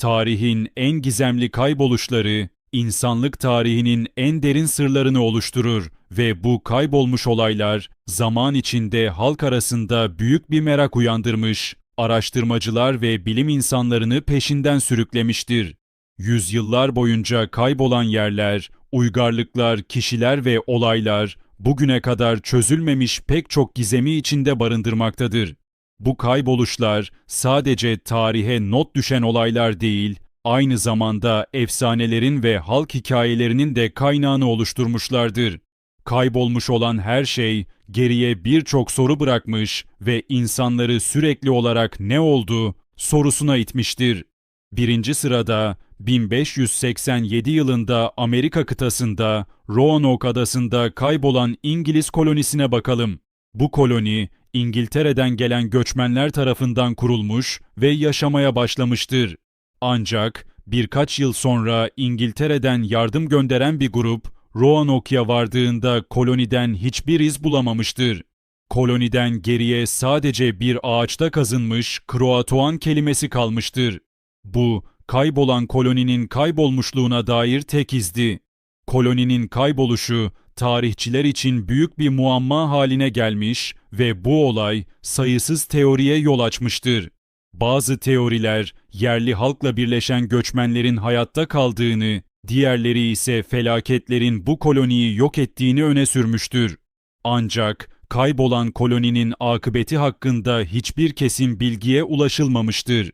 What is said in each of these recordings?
tarihin en gizemli kayboluşları, insanlık tarihinin en derin sırlarını oluşturur ve bu kaybolmuş olaylar zaman içinde halk arasında büyük bir merak uyandırmış, araştırmacılar ve bilim insanlarını peşinden sürüklemiştir. Yüzyıllar boyunca kaybolan yerler, uygarlıklar, kişiler ve olaylar bugüne kadar çözülmemiş pek çok gizemi içinde barındırmaktadır. Bu kayboluşlar sadece tarihe not düşen olaylar değil, aynı zamanda efsanelerin ve halk hikayelerinin de kaynağını oluşturmuşlardır. Kaybolmuş olan her şey geriye birçok soru bırakmış ve insanları sürekli olarak ne oldu sorusuna itmiştir. Birinci sırada 1587 yılında Amerika kıtasında Roanoke adasında kaybolan İngiliz kolonisine bakalım. Bu koloni İngiltere'den gelen göçmenler tarafından kurulmuş ve yaşamaya başlamıştır. Ancak birkaç yıl sonra İngiltere'den yardım gönderen bir grup Roanoke'ya vardığında koloniden hiçbir iz bulamamıştır. Koloniden geriye sadece bir ağaçta kazınmış Kroatoan kelimesi kalmıştır. Bu kaybolan koloninin kaybolmuşluğuna dair tek izdi. Koloninin kayboluşu tarihçiler için büyük bir muamma haline gelmiş ve bu olay sayısız teoriye yol açmıştır. Bazı teoriler yerli halkla birleşen göçmenlerin hayatta kaldığını, diğerleri ise felaketlerin bu koloniyi yok ettiğini öne sürmüştür. Ancak kaybolan koloninin akıbeti hakkında hiçbir kesin bilgiye ulaşılmamıştır.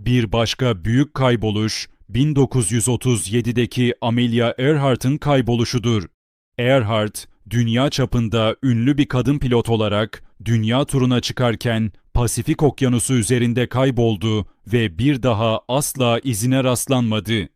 Bir başka büyük kayboluş 1937'deki Amelia Earhart'ın kayboluşudur. Earhart, dünya çapında ünlü bir kadın pilot olarak dünya turuna çıkarken Pasifik Okyanusu üzerinde kayboldu ve bir daha asla izine rastlanmadı.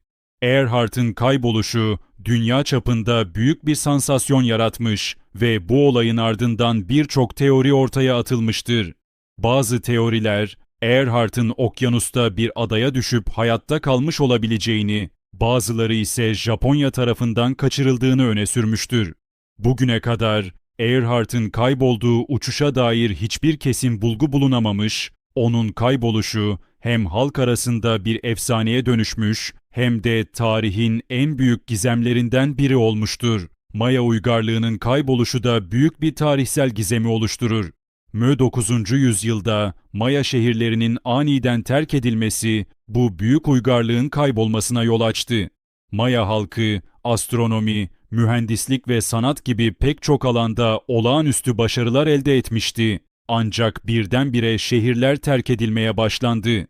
Earhart'ın kayboluşu dünya çapında büyük bir sansasyon yaratmış ve bu olayın ardından birçok teori ortaya atılmıştır. Bazı teoriler Earhart'ın okyanusta bir adaya düşüp hayatta kalmış olabileceğini, bazıları ise Japonya tarafından kaçırıldığını öne sürmüştür. Bugüne kadar Earhart'ın kaybolduğu uçuşa dair hiçbir kesin bulgu bulunamamış, onun kayboluşu hem halk arasında bir efsaneye dönüşmüş hem de tarihin en büyük gizemlerinden biri olmuştur. Maya uygarlığının kayboluşu da büyük bir tarihsel gizemi oluşturur. Mö 9. yüzyılda Maya şehirlerinin aniden terk edilmesi bu büyük uygarlığın kaybolmasına yol açtı. Maya halkı astronomi, mühendislik ve sanat gibi pek çok alanda olağanüstü başarılar elde etmişti. Ancak birdenbire şehirler terk edilmeye başlandı.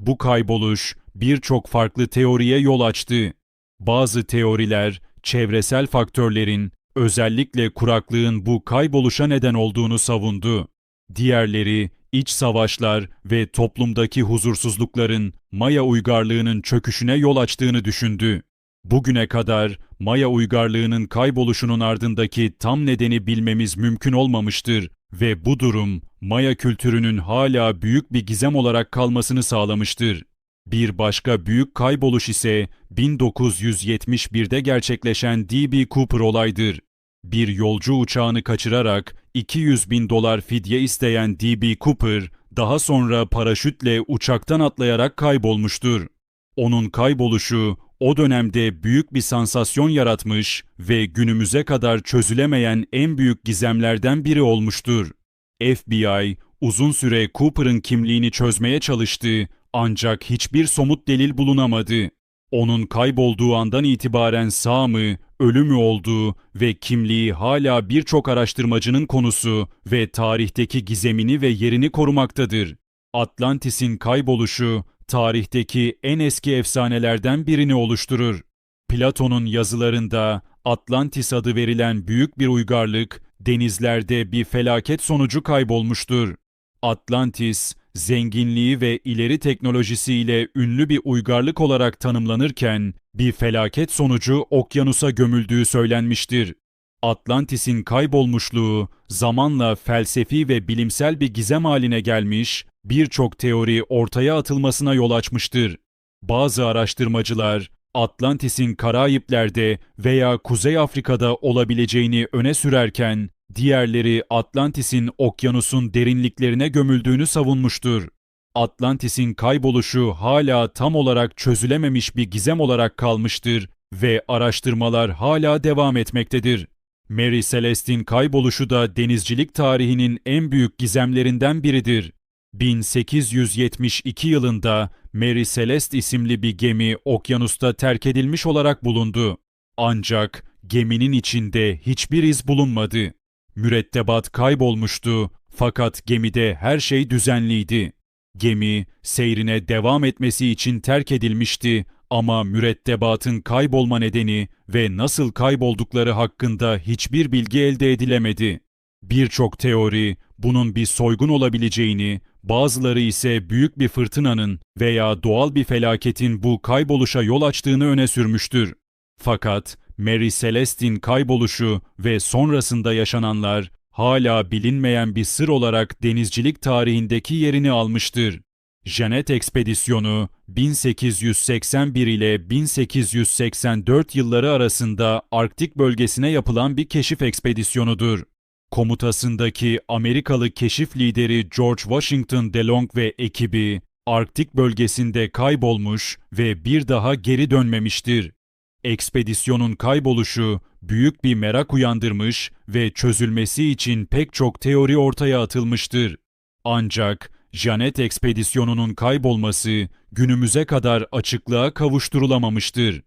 Bu kayboluş birçok farklı teoriye yol açtı. Bazı teoriler çevresel faktörlerin, özellikle kuraklığın bu kayboluşa neden olduğunu savundu. Diğerleri iç savaşlar ve toplumdaki huzursuzlukların Maya uygarlığının çöküşüne yol açtığını düşündü. Bugüne kadar Maya uygarlığının kayboluşunun ardındaki tam nedeni bilmemiz mümkün olmamıştır ve bu durum Maya kültürünün hala büyük bir gizem olarak kalmasını sağlamıştır. Bir başka büyük kayboluş ise 1971'de gerçekleşen D.B. Cooper olaydır. Bir yolcu uçağını kaçırarak 200 bin dolar fidye isteyen D.B. Cooper, daha sonra paraşütle uçaktan atlayarak kaybolmuştur. Onun kayboluşu o dönemde büyük bir sansasyon yaratmış ve günümüze kadar çözülemeyen en büyük gizemlerden biri olmuştur. FBI uzun süre Cooper'ın kimliğini çözmeye çalıştı ancak hiçbir somut delil bulunamadı. Onun kaybolduğu andan itibaren sağ mı, ölü mü olduğu ve kimliği hala birçok araştırmacının konusu ve tarihteki gizemini ve yerini korumaktadır. Atlantis'in kayboluşu tarihteki en eski efsanelerden birini oluşturur. Platon'un yazılarında Atlantis adı verilen büyük bir uygarlık denizlerde bir felaket sonucu kaybolmuştur. Atlantis, zenginliği ve ileri teknolojisiyle ünlü bir uygarlık olarak tanımlanırken bir felaket sonucu okyanusa gömüldüğü söylenmiştir. Atlantis'in kaybolmuşluğu zamanla felsefi ve bilimsel bir gizem haline gelmiş, birçok teori ortaya atılmasına yol açmıştır. Bazı araştırmacılar Atlantis'in Karayipler'de veya Kuzey Afrika'da olabileceğini öne sürerken, diğerleri Atlantis'in okyanusun derinliklerine gömüldüğünü savunmuştur. Atlantis'in kayboluşu hala tam olarak çözülememiş bir gizem olarak kalmıştır ve araştırmalar hala devam etmektedir. Mary Celeste'in kayboluşu da denizcilik tarihinin en büyük gizemlerinden biridir. 1872 yılında Mary Celeste isimli bir gemi okyanusta terk edilmiş olarak bulundu. Ancak geminin içinde hiçbir iz bulunmadı. Mürettebat kaybolmuştu fakat gemide her şey düzenliydi. Gemi seyrine devam etmesi için terk edilmişti ama mürettebatın kaybolma nedeni ve nasıl kayboldukları hakkında hiçbir bilgi elde edilemedi. Birçok teori bunun bir soygun olabileceğini, bazıları ise büyük bir fırtınanın veya doğal bir felaketin bu kayboluşa yol açtığını öne sürmüştür. Fakat Mary Celeste'in kayboluşu ve sonrasında yaşananlar hala bilinmeyen bir sır olarak denizcilik tarihindeki yerini almıştır. Janet ekspedisyonu 1881 ile 1884 yılları arasında Arktik bölgesine yapılan bir keşif ekspedisyonudur. Komutasındaki Amerikalı keşif lideri George Washington DeLong ve ekibi Arktik bölgesinde kaybolmuş ve bir daha geri dönmemiştir. Ekspedisyonun kayboluşu büyük bir merak uyandırmış ve çözülmesi için pek çok teori ortaya atılmıştır. Ancak Janet ekspedisyonunun kaybolması günümüze kadar açıklığa kavuşturulamamıştır.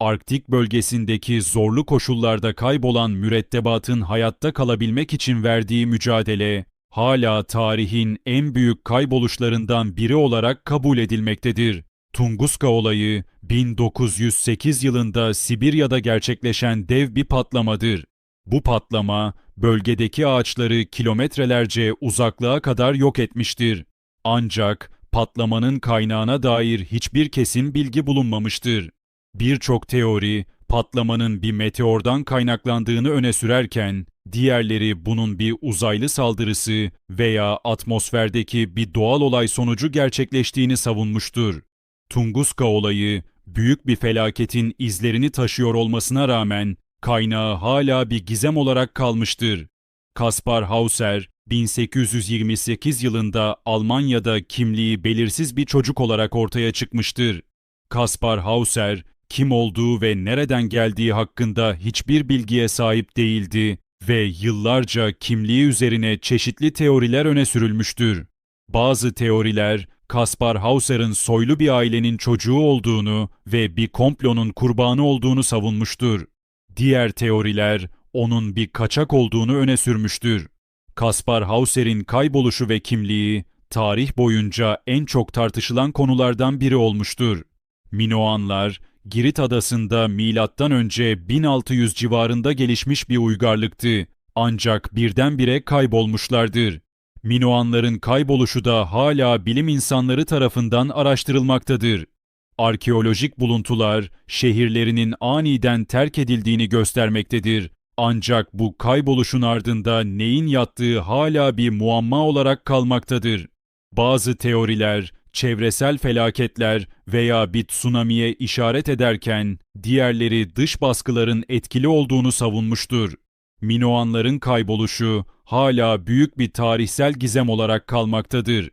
Arktik bölgesindeki zorlu koşullarda kaybolan mürettebatın hayatta kalabilmek için verdiği mücadele hala tarihin en büyük kayboluşlarından biri olarak kabul edilmektedir. Tunguska olayı 1908 yılında Sibirya'da gerçekleşen dev bir patlamadır. Bu patlama bölgedeki ağaçları kilometrelerce uzaklığa kadar yok etmiştir. Ancak patlamanın kaynağına dair hiçbir kesin bilgi bulunmamıştır. Birçok teori patlamanın bir meteordan kaynaklandığını öne sürerken, diğerleri bunun bir uzaylı saldırısı veya atmosferdeki bir doğal olay sonucu gerçekleştiğini savunmuştur. Tunguska olayı büyük bir felaketin izlerini taşıyor olmasına rağmen kaynağı hala bir gizem olarak kalmıştır. Kaspar Hauser 1828 yılında Almanya'da kimliği belirsiz bir çocuk olarak ortaya çıkmıştır. Kaspar Hauser kim olduğu ve nereden geldiği hakkında hiçbir bilgiye sahip değildi ve yıllarca kimliği üzerine çeşitli teoriler öne sürülmüştür. Bazı teoriler Kaspar Hauser'ın soylu bir ailenin çocuğu olduğunu ve bir komplonun kurbanı olduğunu savunmuştur. Diğer teoriler onun bir kaçak olduğunu öne sürmüştür. Kaspar Hauser'in kayboluşu ve kimliği tarih boyunca en çok tartışılan konulardan biri olmuştur. Minoanlar, Girit adasında milattan önce 1600 civarında gelişmiş bir uygarlıktı. Ancak birdenbire kaybolmuşlardır. Minoanların kayboluşu da hala bilim insanları tarafından araştırılmaktadır. Arkeolojik buluntular şehirlerinin aniden terk edildiğini göstermektedir. Ancak bu kayboluşun ardında neyin yattığı hala bir muamma olarak kalmaktadır. Bazı teoriler çevresel felaketler veya bir tsunami'ye işaret ederken diğerleri dış baskıların etkili olduğunu savunmuştur. Minoanların kayboluşu hala büyük bir tarihsel gizem olarak kalmaktadır.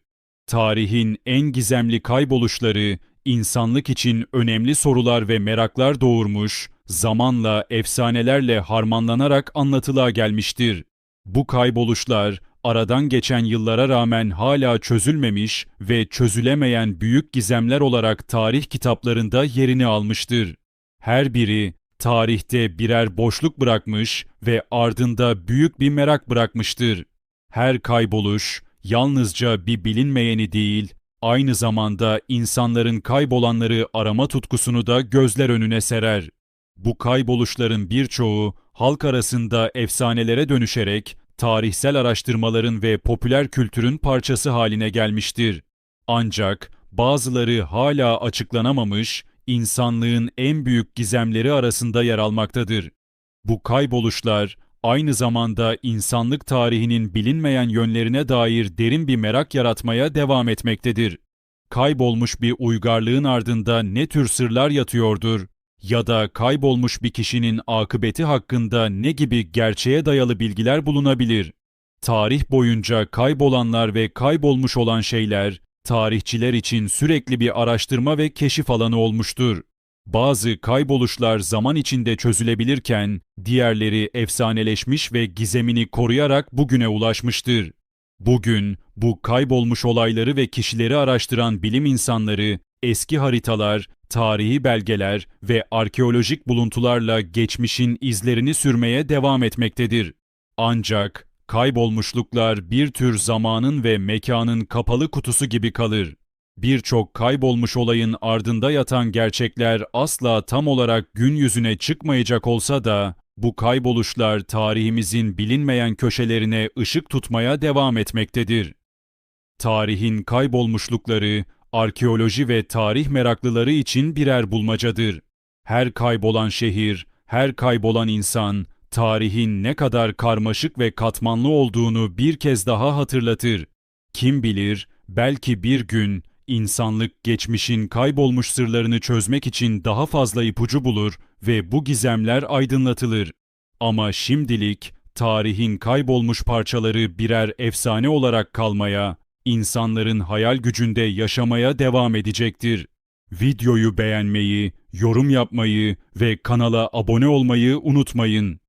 Tarihin en gizemli kayboluşları insanlık için önemli sorular ve meraklar doğurmuş, zamanla efsanelerle harmanlanarak anlatıla gelmiştir. Bu kayboluşlar aradan geçen yıllara rağmen hala çözülmemiş ve çözülemeyen büyük gizemler olarak tarih kitaplarında yerini almıştır. Her biri tarihte birer boşluk bırakmış ve ardında büyük bir merak bırakmıştır. Her kayboluş yalnızca bir bilinmeyeni değil, aynı zamanda insanların kaybolanları arama tutkusunu da gözler önüne serer. Bu kayboluşların birçoğu halk arasında efsanelere dönüşerek tarihsel araştırmaların ve popüler kültürün parçası haline gelmiştir. Ancak bazıları hala açıklanamamış, insanlığın en büyük gizemleri arasında yer almaktadır. Bu kayboluşlar aynı zamanda insanlık tarihinin bilinmeyen yönlerine dair derin bir merak yaratmaya devam etmektedir. Kaybolmuş bir uygarlığın ardında ne tür sırlar yatıyordur ya da kaybolmuş bir kişinin akıbeti hakkında ne gibi gerçeğe dayalı bilgiler bulunabilir? Tarih boyunca kaybolanlar ve kaybolmuş olan şeyler tarihçiler için sürekli bir araştırma ve keşif alanı olmuştur. Bazı kayboluşlar zaman içinde çözülebilirken, diğerleri efsaneleşmiş ve gizemini koruyarak bugüne ulaşmıştır. Bugün bu kaybolmuş olayları ve kişileri araştıran bilim insanları eski haritalar, tarihi belgeler ve arkeolojik buluntularla geçmişin izlerini sürmeye devam etmektedir. Ancak kaybolmuşluklar bir tür zamanın ve mekanın kapalı kutusu gibi kalır. Birçok kaybolmuş olayın ardında yatan gerçekler asla tam olarak gün yüzüne çıkmayacak olsa da bu kayboluşlar tarihimizin bilinmeyen köşelerine ışık tutmaya devam etmektedir. Tarihin kaybolmuşlukları arkeoloji ve tarih meraklıları için birer bulmacadır. Her kaybolan şehir, her kaybolan insan tarihin ne kadar karmaşık ve katmanlı olduğunu bir kez daha hatırlatır. Kim bilir, belki bir gün insanlık geçmişin kaybolmuş sırlarını çözmek için daha fazla ipucu bulur ve bu gizemler aydınlatılır. Ama şimdilik tarihin kaybolmuş parçaları birer efsane olarak kalmaya, insanların hayal gücünde yaşamaya devam edecektir. Videoyu beğenmeyi, yorum yapmayı ve kanala abone olmayı unutmayın.